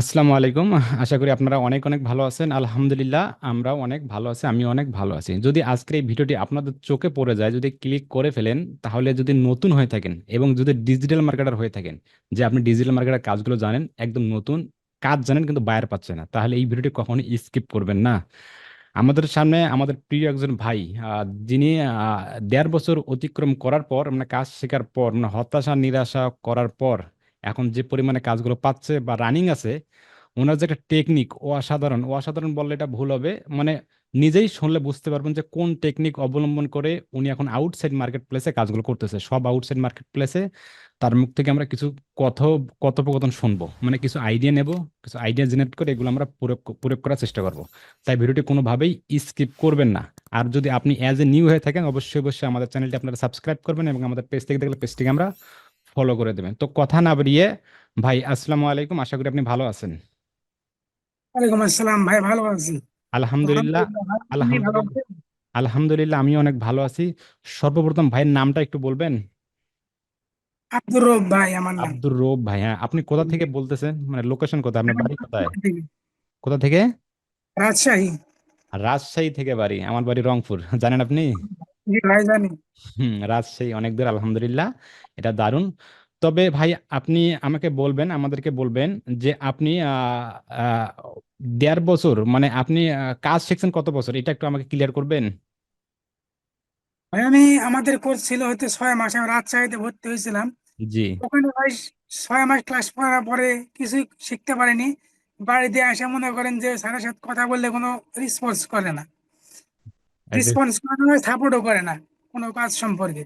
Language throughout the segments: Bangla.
আসসালামু আলাইকুম। আশা করি আপনারা অনেক অনেক ভালো আছেন। আলহামদুলিল্লাহ, আমরাও অনেক ভালো আছি আমি অনেক ভালো আছি। যদি আজকের এই ভিডিওটি আপনাদের চোখে পড়ে যায়, যদি ক্লিক করে ফেলেন, তাহলে যদি নতুন হয়ে থাকেন এবং যদি ডিজিটাল মার্কেটার হয়ে থাকেন, যে আপনি ডিজিটাল মার্কেটার কাজগুলো জানেন, একদম নতুন কাজ জানেন কিন্তু বায়ার পাচ্ছে না, তাহলে এই ভিডিওটি কখনো স্কিপ করবেন না। আমাদের সামনে আমাদের প্রিয় একজন ভাই যিনি দেড় বছর অতিক্রম করার পর মানে কাজ শেখার পর মানে হতাশা, নিরাশা করার পর এখন যে পরিমাণে কাজগুলো পাচ্ছে বা রানিং আছে, ওনার যে একটা টেকনিক ও অসাধারণ ও অসাধারণ বললে এটা ভুল হবে। মানে নিজেই শুনলে বুঝতে পারবেন যে কোন টেকনিক অবলম্বন করে উনি এখন আউটসাইড মার্কেট প্লেসে কাজগুলো করতেছে। সব আউটসাইড মার্কেট প্লেসে তার মুখ থেকে আমরা কিছু কথ, কথোপকথন শুনব। মানে কিছু আইডিয়া নেব, কিছু আইডিয়া জেনারেট করে এগুলো আমরা প্রয়োগ প্রয়োগ করার চেষ্টা করব। তাই ভিডিওটি কোনোভাবেই স্কিপ করবেন না। আর যদি আপনি অ্যাজ এ নিউ হয়ে থাকেন, অবশ্যই অবশ্যই আমাদের চ্যানেলটি আপনারা সাবস্ক্রাইব করবেন এবং আমাদের পেজ থেকে দেখলে পেজটিকে আমরা ফলো করে দেবেন। তো কথা না বাড়িয়ে ভাই আসসালামু আলাইকুম। আশা করি আপনি ভালো আছেন। ওয়ালাইকুম আসসালাম। ভাই ভালো আছি। আলহামদুলিল্লাহ আলহামদুলিল্লাহ। আলহামদুলিল্লাহ আমি অনেক ভালো আছি। সর্বপ্রথম ভাইয়ের নামটা একটু বলবেন? আব্দুর রব ভাই আমার নাম। আব্দুর রৌফ ভাই হ্যাঁ। আপনি কোথা থেকে বলতেছেন? মানে লোকেশন কোথায়? আপনার বাড়ি কোথায়? কোথা থেকে? রাজশাহী। রাজশাহী থেকে বাড়ি। আমার বাড়ি রংপুর। জানেন আপনি? ভাই জানি। হুম রাজশাহী অনেক দূর আলহামদুলিল্লাহ। এটা দারুণ। তবে ভাই আপনি আমাকে বলবেন আমাদেরকে বলবেন যে আপনি দেড় বছর মানে আপনি কাজ শিখছেন কত বছর? এটা একটু আমাকে ক্লিয়ার করবেন? ভাই আমি আমাদের কোর্স ছিল হয়তো ছয় মাস আমি রাজশাহীতে ভর্তি হয়েছিলাম। জি। ওখানে ভাই ছয় মাস ক্লাস করার পরে কিছুই শিখতে পারিনি। বাড়িতে এসে মনে করেন যে স্যারের সাথে কথা বললে কোনো রেসপন্স করে না। রেসপন্স করে না সাপোর্টও করে না কোনো কাজ সম্পর্কে।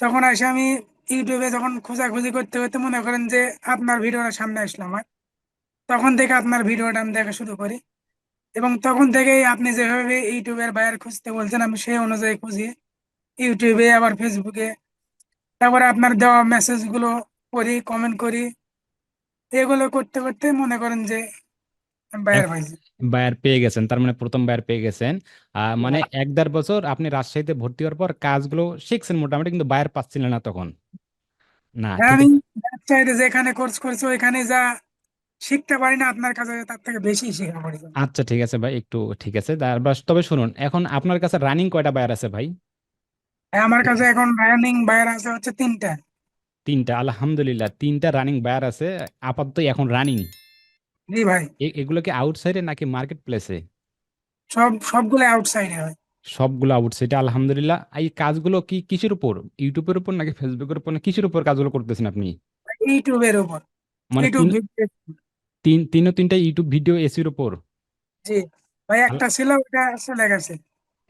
তখন এসে আমি ইউটিউবে যখন খোঁজাখুঁজি করতে করতে মনে করেন যে আপনার ভিডিওটা সামনে আসলো আমার। তখন থেকে আপনার ভিডিওটা আমি দেখা শুরু করি। এবং তখন থেকেই আপনি যেভাবে ইউটিউবের বায়ার খুঁজতে বলছেন আমি সেই অনুযায়ী খুঁজি। ইউটিউবে আবার ফেসবুকে। তারপরে আপনার দেওয়া মেসেজগুলো পড়ি কমেন্ট করি। এগুলো করতে করতে মনে করেন যে বায়ার পেয়ে গেছেন তার মানে প্রথম বায়ার পেয়ে গেছেন। আহ, মানে এক দেড় বছর আপনি রাজশাহীতে ভর্তি হওয়ার পর কাজগুলো শিখছেন মোটামুটি কিন্তু বায়ার পাচ্ছিলেন না তখন। না হ্যাঁ, আমি চাইতে যেখানে কোর্স করছি ওইখানে যা শিখতে পারি না আপনার কাছে তার থেকে বেশি শেখা পড়ি। আচ্ছা ঠিক আছে ভাই একটু ঠিক আছে। তারপর তবে শুনুন এখন আপনার কাছে রানিং কয়টা বায়ার আছে ভাই? আমার কাছে এখন রানিং বায়ার আছে হচ্ছে তিনটা। তিনটা আলহামদুলিল্লাহ তিনটা রানিং বায়ার আছে আপাতত এখন রানিং জি ভাই। এগুলো কি আউটসাইডে নাকি মার্কেট প্লেসে সব সবগুলো আউটসাইডে হয়। সবগুলো আউটসাইডে আলহামদুলিল্লাহ। এই কাজগুলো কি কিসের উপর? ইউটিউবের উপর নাকি ফেসবুকের উপর? না কিসের উপর কাজগুলো করতেছেন আপনি? ইউটিউবের উপর। মানে তিন তিন তিনও তিনটা ইউটিউব ভিডিও এসির উপর? জি। ভাই একটা ছিল ওটা চলে গেছে।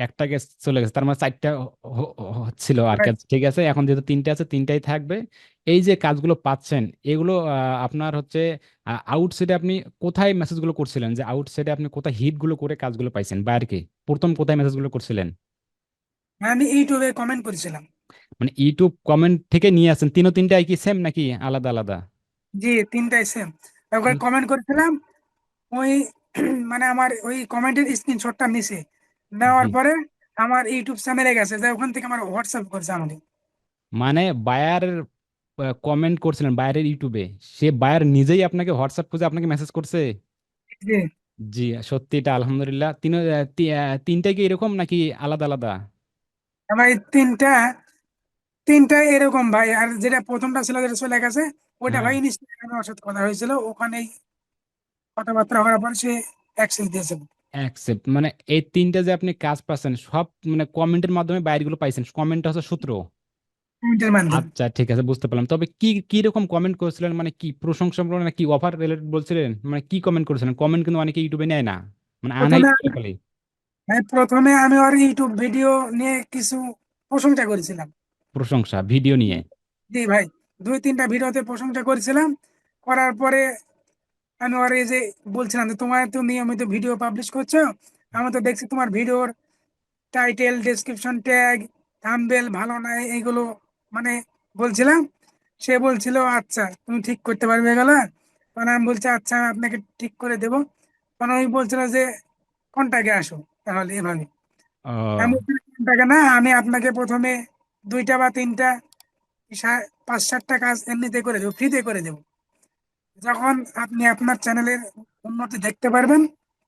একটা গ্যাস চলে গেছে তার মানে চারটা ছিল আর কি। Right. ঠিক আছে এখন যেহেতু তিনটা আছে তিনটাই থাকবে। এই যে কাজগুলো পাচ্ছেন এগুলো আপনার হচ্ছে আউটসাইডে আপনি কোথায় মেসেজগুলো করছিলেন? যে আউটসাইডে আপনি কোথায় হিটগুলো করে কাজগুলো পাইছেন বাইরকে প্রথম কোথায় মেসেজগুলো করছিলেন? আমি ইউটিউবে কমেন্ট করেছিলাম। মানে ইউটিউব কমেন্ট থেকে নিয়ে আসেন তিনও তিনটাই কি সেম নাকি আলাদা আলাদা? জি তিনটাই সেম হুম। কমেন্ট করেছিলাম ওই মানে আমার ওই কমেন্টের স্ক্রিনশটটা নিছে। নেওয়ার পরে আমার ইউটিউব চ্যানেলে গেছে যে ওখান থেকে আমার হোয়াটসঅ্যাপ করছে আমাকে। মানে বায়ারের কমেন্ট করছিলেন বায়ারের ইউটিউবে। সে বায়ার নিজেই আপনাকে হোয়াটসঅ্যাপ খুঁজে আপনাকে মেসেজ করছে? জি। জি সত্যি এটা আলহামদুলিল্লাহ। তিন তিনটাই কি এরকম নাকি আলাদা আলাদা? আমার তিনটা তিনটা এরকম ভাই। আর যেটা প্রথমটা ছিল যেটা চলে গেছে ওটা ভাই ইনস্টাগ্রামে ওর সাথে কথা হয়েছিল। ওখানেই কথাবার্তা হওয়ার পর সে অ্যাক্সেস দিয়েছিল। অ্যাকসেপ্ট মানে এই তিনটা যে আপনি কাজ পাচ্ছেন সব মানে কমেন্টের মাধ্যমে বাইরগুলো পাইছেন কমেন্টটা হচ্ছে সূত্র। আচ্ছা ঠিক আছে বুঝতে পারলাম। তবে কি কি রকম কমেন্ট করেছিলেন? মানে কি প্রশংসা বললেন না কি অফার রিলেটেড বলছিলেন? মানে কি কমেন্ট করেছিলেন? কমেন্ট কিন্তু অনেকে ইউটিউবে নেয় না। মানে আনাই খালি। হ্যাঁ প্রথমে আমি ওর ইউটিউব ভিডিও নিয়ে কিছু প্রশংসা করেছিলাম। প্রশংসা ভিডিও নিয়ে। জি ভাই দুই তিনটা ভিডিওতে প্রশংসা করেছিলাম। করার পরে আমি ওর এই যে বলছিলাম যে তোমার তো নিয়মিত ভিডিও পাবলিশ করছ আমি তো দেখছি তোমার ভিডিওর টাইটেল ডেসক্রিপশন ট্যাগ থাম্বনেল ভালো না এইগুলো মানে বলছিলাম সে বলছিল আচ্ছা তুমি ঠিক করতে পারবে এগুলো। তখন আমি বলছি আচ্ছা আমি আপনাকে ঠিক করে দেবো। তখন ওই বলছিল যে কন্টাক্টে আসো? তাহলে এভাবে। আমি কন্টাক্টে না আমি আপনাকে প্রথমে দুইটা বা তিনটা পাঁচ সাতটা কাজ এমনিতে করে দেবো ফ্রিতে করে দেবো। যখন আপনি আপনার চ্যানেলের উন্নতি দেখতে পারবেন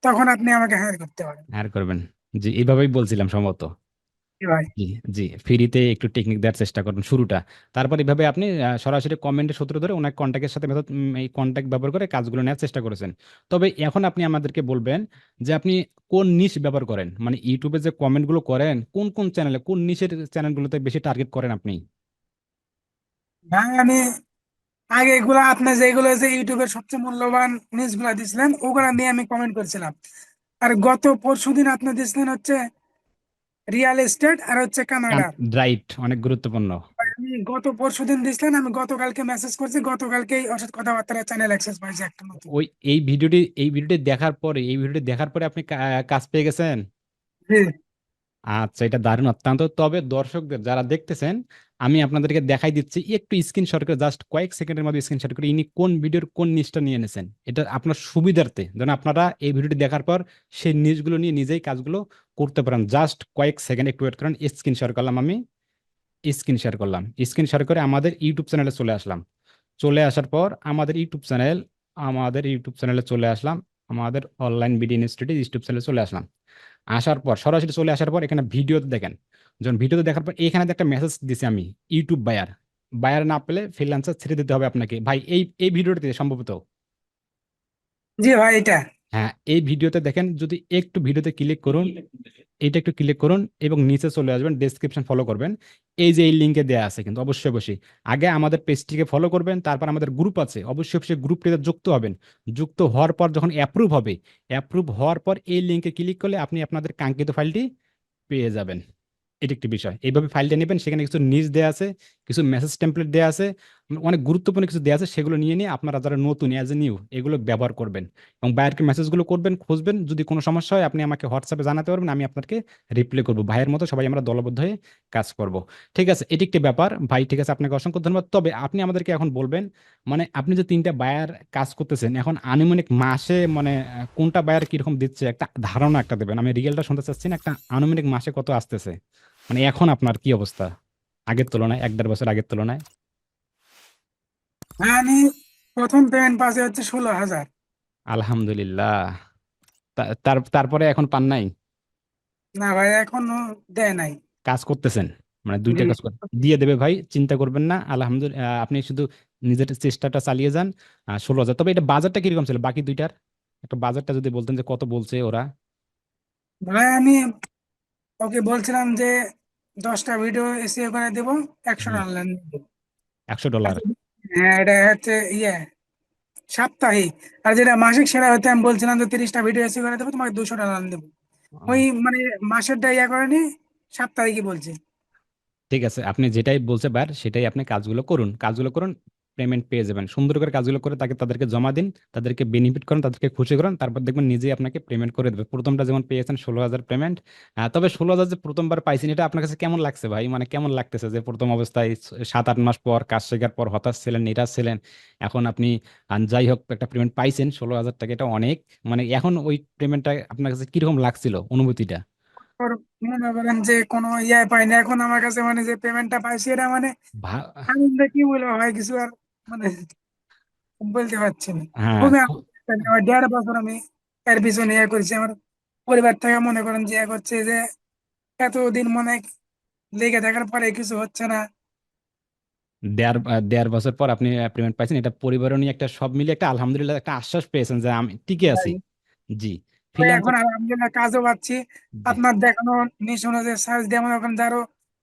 তখন আপনি আমাকে হায়ার করতে পারেন আর করবেন। জি এইভাবেই বলছিলাম সম্ভবত। জি ফ্রিতে একটু টেকনিক দেওয়ার চেষ্টা করুন শুরুটা। তারপর এভাবে আপনি সরাসরি কমেন্টের সূত্র ধরে ওনার কন্ট্যাক্টের সাথে মেথড এই কন্ট্যাক্ট ব্যবহার করে কাজগুলো নেওয়ার চেষ্টা করেছেন। তবে এখন আপনি আমাদেরকে বলবেন যে আপনি কোন নিশ ব্যবহার করেন? মানে ইউটিউবে যে কমেন্টগুলো করেন কোন কোন চ্যানেলে কোন নিশের চ্যানেলগুলোতে বেশি টার্গেট করেন আপনি? ভাই আমি আগে এগুলো আপনার যেগুলো যে ইউটিউবের সবচেয়ে মূল্যবান নিউজগুলা দিছিলেন ওগুলা নিয়ে আমি কমেন্ট করছিলাম। আর গত পরশুদিন আপনি দিছিলেন হচ্ছে রিয়েল এস্টেট আর হচ্ছে কানাডা রাইট অনেক গুরুত্বপূর্ণ। আমি গত পরশুদিন দিছিলেন আমি গতকালকে মেসেজ করছি গতকালকেই সাথে কথাবার্তা চ্যানেল অ্যাক্সেস পাইছে একটা নতুন। ওই এই ভিডিওটি এই ভিডিওটি দেখার পরে এই ভিডিওটি দেখার পরে আপনি কাজ পেয়ে গেছেন? জি। আচ্ছা এটা দারুণ অত্যন্ত। তবে দর্শকদের যারা দেখতেছেন, আমি আপনাদেরকে দেখাই দিচ্ছি, একটু স্ক্রিনশট করে জাস্ট কয়েক সেকেন্ডের মধ্যে স্ক্রিনশট করে, ইনি কোন ভিডিওর কোন নিউজটা নিয়ে এনেছেন। এটা আপনার সুবিধার্থে, যেন আপনারা এই ভিডিওটি দেখার পর সেই নিউজগুলো নিয়ে নিজেই কাজগুলো করতে পারেন। জাস্ট কয়েক সেকেন্ড একটু ওয়েট করেন স্ক্রিন শেয়ার করলাম আমি স্ক্রিন শেয়ার করলাম। স্ক্রিন শেয়ার করে আমাদের ইউটিউব চ্যানেলে চলে আসলাম। চলে আসার পর আমাদের ইউটিউব চ্যানেল আমাদের ইউটিউব চ্যানেলে চলে আসলাম, আমাদের অনলাইন বিডি ইনস্টিটিউট ইউটিউব চ্যানেলে চলে আসলাম। আসার পর, সরাসরি চলে আসার পর এখানে ভিডিওতে দেখেন। যখন ভিডিওতে দেখার পর এখানে একটা মেসেজ দিছি আমি ইউটিউব বায়ার বায়ার না পেলে ফ্রিল্যান্সার ছেড়ে দিতে হবে আপনাকে। ভাই, এই এই ভিডিওটিতে সম্ভবত জি ভাই এটা হ্যাঁ এই ভিডিওতে দেখেন, যদি একটু ভিডিওতে ক্লিক করুন, এইটা একটু ক্লিক করুন এবং নিচে চলে আসবেন ডেসক্রিপশন ফলো করবেন। এই যে এই লিঙ্কে দেওয়া আছে কিন্তু অবশ্যই অবশ্যই। আগে আমাদের পেজটিকে ফলো করবেন, তারপর আমাদের গ্রুপ আছে, অবশ্যই অবশ্যই গ্রুপটিতে যুক্ত হবেন। যুক্ত হওয়ার পর যখন অ্যাপ্রুভ হবে অ্যাপ্রুভ হওয়ার পর এই লিঙ্কে ক্লিক করলে আপনি আপনাদের কাঙ্ক্ষিত ফাইলটি পেয়ে যাবেন। এটি একটি বিষয়। এইভাবে ফাইলটা নেবেন, সেখানে কিছু নিজ দেওয়া আছে, কিছু মেসেজ টেমপ্লেট দেওয়া আছে। অনেক গুরুত্বপূর্ণ কিছু দেওয়া আছে, সেগুলো নিয়ে নিয়ে আপনারা যারা নতুন অ্যাজ এ নিউ এগুলো ব্যবহার করবেন এবং বায়ারকে মেসেজগুলো করবেন, খুঁজবেন। যদি কোনো সমস্যা হয়, আপনি আমাকে হোয়াটসঅ্যাপে জানাতে পারবেন, আমি আপনাকে রিপ্লাই করব। ভাইয়ের মতো সবাই আমরা দলবদ্ধ হয়ে কাজ করব। ঠিক আছে, এটি একটি ব্যাপার। ভাই, ঠিক আছে, আপনাকে অসংখ্য ধন্যবাদ। তবে আপনি আমাদেরকে এখন বলবেন মানে আপনি যে তিনটা বায়ার কাজ করতেছেন, এখন আনুমানিক মাসে মানে কোনটা বায়ার কীরকম দিচ্ছে, একটা ধারণা একটা দেবেন। আমি রিয়েলটা শুনতে চাচ্ছি না, একটা আনুমানিক মাসে কত আসতেছে। মানে এখন আপনার কি অবস্থা? আগের তুলনায়, এক দেড় বছর আগের তুলনায়। আমি প্রথম পেমেন্ট পাশে হচ্ছে ষোলো হাজার। আলহামদুলিল্লাহ। তার তারপরে এখন পান নাই? না ভাই এখনও দেয় নাই। কাজ করতেছেন? মানে দুইটা কাজ দিয়ে দেবে ভাই চিন্তা করবেন না। আলহামদুলিল্লাহ আপনি শুধু নিজের চেষ্টাটা চালিয়ে যান। ষোলো হাজার। তবে এটা বাজারটা কীরকম ছিল? বাকি দুইটার? একটা বাজারটা যদি বলতেন যে কত বলছে ওরা? ভাই আমি ওকে বলছিলাম যে দশটা ভিডিও এসিও করে দেবো একশো ডলার একশো ডলার। হ্যাঁ এটা হচ্ছে ইয়ে সাপ্তাহিক। আর যেটা মাসিক সেটা হতে আমি বলছিলাম যে তিরিশটা ভিডিও এসি করে দেবো তোমাকে দুশো টাকা দেবো। ওই মানে মাসেরটা ইয়ে করেনি সাপ্তাহিকই বলছি। ঠিক আছে আপনি যেটাই বলছে বার সেটাই আপনি কাজগুলো করুন। কাজগুলো করুন পেমেন্ট পেয়ে যাবেন। সুন্দর করে কাজগুলো করে তাকে তাদেরকে জমা দিন তাদেরকে বেনিফিট করুন তাদেরকে খুশি করুন তারপর দেখবেন নিজেই আপনাকে পেমেন্ট করে দেবে। প্রথমটা যেমন পেয়েছেন ষোলো হাজার পেমেন্ট তবে ষোলো হাজার যে প্রথমবার পাইছেন এটা আপনার কাছে কেমন লাগছে ভাই? মানে কেমন লাগতেছে যে প্রথম অবস্থায় সাত আট মাস পর কাজ শেখার পর হতাশ ছিলেন নিরাশ ছিলেন এখন আপনি যাই হোক একটা পেমেন্ট পাইছেন ষোলো হাজার টাকা এটা অনেক। মানে এখন ওই পেমেন্টটা আপনার কাছে কীরকম লাগছিল অনুভূতিটা? মনে করেন যে কোনো ইয়ে পাইনি এখন আমার কাছে মানে যে পেমেন্টটা পাইছি এটা মানে আনন্দে কি বলব ভাই কিছু আর মানে বলতে পারছি না। হ্যাঁ। দেড় বছর আমি এর পিছনে ইয়ে করছি। আমার পরিবার থেকে মনে করেন যে ইয়ে করছে যে এতদিন মনে লেগে থাকার পরে কিছু হচ্ছে না। দেড় দেড় বছর পর আপনি পেমেন্ট পাইছেন। এটা পরিবারও নিয়ে একটা সব মিলিয়ে একটা আলহামদুলিল্লাহ একটা আশ্বাস পেয়েছেন যে আমি টিকে আছি। জি। এখন আলহামদুলিল্লাহ কাজও পাচ্ছি। আপনার দেখানো নিশানো যে সার্চ দিয়ে মনে করেন যে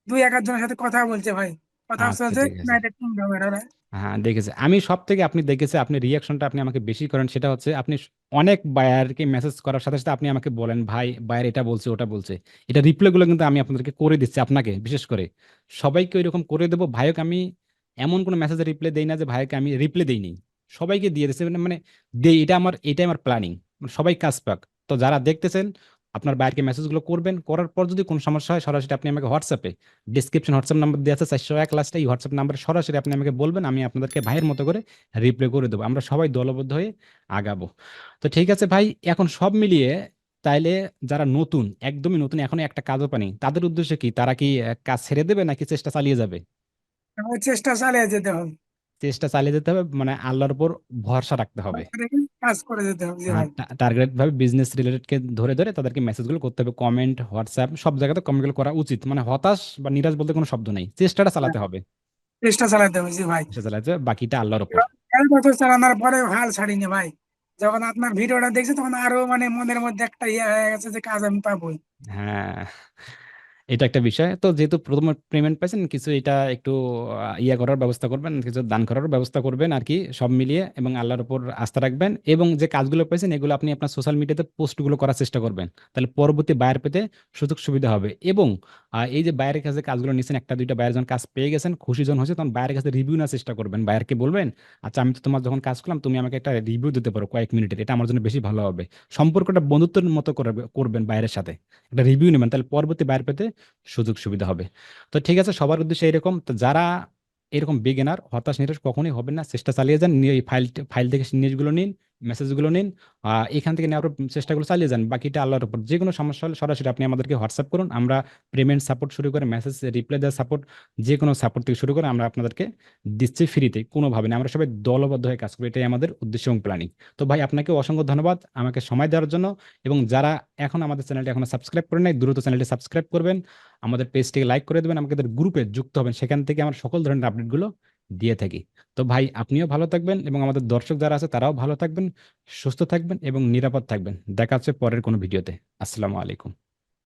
দুই এক জনের সাথে কথা বলছে ভাই। কথা আচ্ছা ইউনাইটেড হ্যাঁ দেখেছি। আমি সব থেকে আপনি দেখেছি আপনি রিয়াকশনটা আপনি আমাকে বেশি করেন সেটা হচ্ছে আপনি অনেক বায়ারকে মেসেজ করার সাথে সাথে আপনি আমাকে বলেন ভাই বায়ার এটা বলছে ওটা বলছে। এটা রিপ্লাই গুলো কিন্তু আমি আপনাদেরকে করে দিচ্ছি আপনাকে বিশেষ করে। সবাইকে ওইরকম করে দেবো ভাইক আমি এমন কোনো মেসেজের রিপ্লাই দেই না যে ভাইকে আমি রিপ্লাই দেইনি সবাইকে দিয়ে দিচ্ছি মানে মানে দেই এটা আমার এটাই আমার প্ল্যানিং সবাই কাজ পাক। তো যারা দেখতেছেন আপনার বাইরকে মেসেজগুলো করবেন, করার পর যদি কোনো সমস্যা হয়, সরাসরি আপনি আমাকে হোয়াটসঅ্যাপে ডিসক্রিপশন হোয়াটসঅ্যাপ নাম্বার দেওয়া আছে, চারশো এক লাস্টে এই হোয়াটসঅ্যাপ নাম্বারে সরাসরি আপনি আমাকে বলবেন, আমি আপনাদেরকে ভাইয়ের মতো করে রিপ্লাই করে দেবো। আমরা সবাই দলবদ্ধ হয়ে আগাবো। তো ঠিক আছে ভাই, এখন সব মিলিয়ে তাইলে যারা নতুন, একদমই নতুন, এখনও একটা কাজও পানি তাদের উদ্দেশ্যে কি? তারা কি কাজ ছেড়ে দেবে নাকি চেষ্টা চালিয়ে যাবে? চেষ্টা চালিয়ে যেতে হবে। চেষ্টা চালিয়ে যেতে হবে মানে আল্লাহর উপর ভরসা রাখতে হবে। কাজ করে যেতে হবে জি হ্যাঁ ভাই। টার্গেট ভাবে বিজনেস রিলেটেড কে ধরে ধরে তাদেরকে মেসেজগুলো করতে হবে কমেন্ট হোয়াটসঅ্যাপ সব জায়গাতে কমেন্টগুলো করা উচিত। মানে হতাশ বা নিরাশ বলতে কোনো শব্দ নেই। চেষ্টাটা চালাতে হবে। চেষ্টা চালাতে হবে জি ভাই। চেষ্টা চালাতে হবে বাকিটা আল্লাহর উপর। এক বছর চালানোর পরে হাল ছাড়িনি ভাই। যখন আপনার ভিডিওটা দেখছি তখন আরও মানে মনের মধ্যে একটা ইয়ে হয়ে গেছে যে কাজ আমি পাবোই। হ্যাঁ। এটা একটা বিষয়। তো যেহেতু প্রথম পেমেন্ট পাইছেন, কিছু এটা একটু ইয়া করার ব্যবস্থা করবেন, কিছু দান করার ব্যবস্থা করবেন আর কি সব মিলিয়ে এবং আল্লাহর উপর আস্থা রাখবেন এবং যে কাজগুলো পাইছেন, এগুলো আপনি আপনার সোশ্যাল মিডিয়াতে পোস্টগুলো করার চেষ্টা করবেন। তাহলে পরবর্তী বায়ার পেতে সুযোগ সুবিধা হবে এবং আহ, এই যে বাইরের কাছে কাজগুলো নিয়েছেন একটা দুইটা বায়ার যখন কাজ পেয়ে গেছেন খুশি যখন হয়েছে তখন বাইরের কাছে রিভিউ নেওয়ার চেষ্টা করবেন। বায়ারকে বলবেন আচ্ছা আমি তো তোমার যখন কাজ করলাম তুমি আমাকে একটা রিভিউ দিতে পারো কয়েক মিনিটের। এটা আমার জন্য বেশি ভালো হবে। সম্পর্কটা বন্ধুত্বের মতো করবে করবেন বাইরের সাথে। একটা রিভিউ নেবেন তাহলে পরবর্তী বাইর পেতে সুযোগ সুবিধা হবে। তো ঠিক আছে সবার উদ্দেশ্যে এরকম তো যারা এরকম বিগিনার হতাশ নিরাশ কখনোই হবে না। চেষ্টা চালিয়ে যান ফাইল ফাইল থেকে জিনিসগুলো নিন। মেসেজগুলো নিন এখান থেকে নেওয়ার চেষ্টাগুলো চালিয়ে যান। বাকিটা আল্লাহর উপর। যে কোনো সমস্যা হলে সরাসরি আপনি আমাদেরকে হোয়াটসঅ্যাপ করুন। আমরা পেমেন্ট সাপোর্ট শুরু করে মেসেজ রিপ্লাই দেওয়ার সাপোর্ট যে কোনো সাপোর্ট থেকে শুরু করে আমরা আপনাদেরকে দিচ্ছি ফ্রিতে কোনোভাবে না। আমরা সবাই দলবদ্ধ হয়ে কাজ করি। এটাই আমাদের উদ্দেশ্য এবং প্ল্যানিং তো ভাই আপনাকে অসংখ্য ধন্যবাদ আমাকে সময় দেওয়ার জন্য এবং যারা এখন আমাদের চ্যানেলটি এখনও সাবস্ক্রাইব করে নাই, দ্রুত চ্যানেলটি সাবস্ক্রাইব করবেন। আমাদের পেজটিকে লাইক করে দেবেন। আমাদের গ্রুপে যুক্ত হবেন। সেখান থেকে আমার সকল ধরনের আপডেটগুলো দিয়ে থাকি। তো ভাই, আপনিও ভালো থাকবেন এবং আমাদের দর্শক যারা আছে তারাও ভালো থাকবেন, সুস্থ থাকবেন এবং নিরাপদ থাকবেন। দেখা হচ্ছে পরের কোনো ভিডিওতে। আসসালামু আলাইকুম।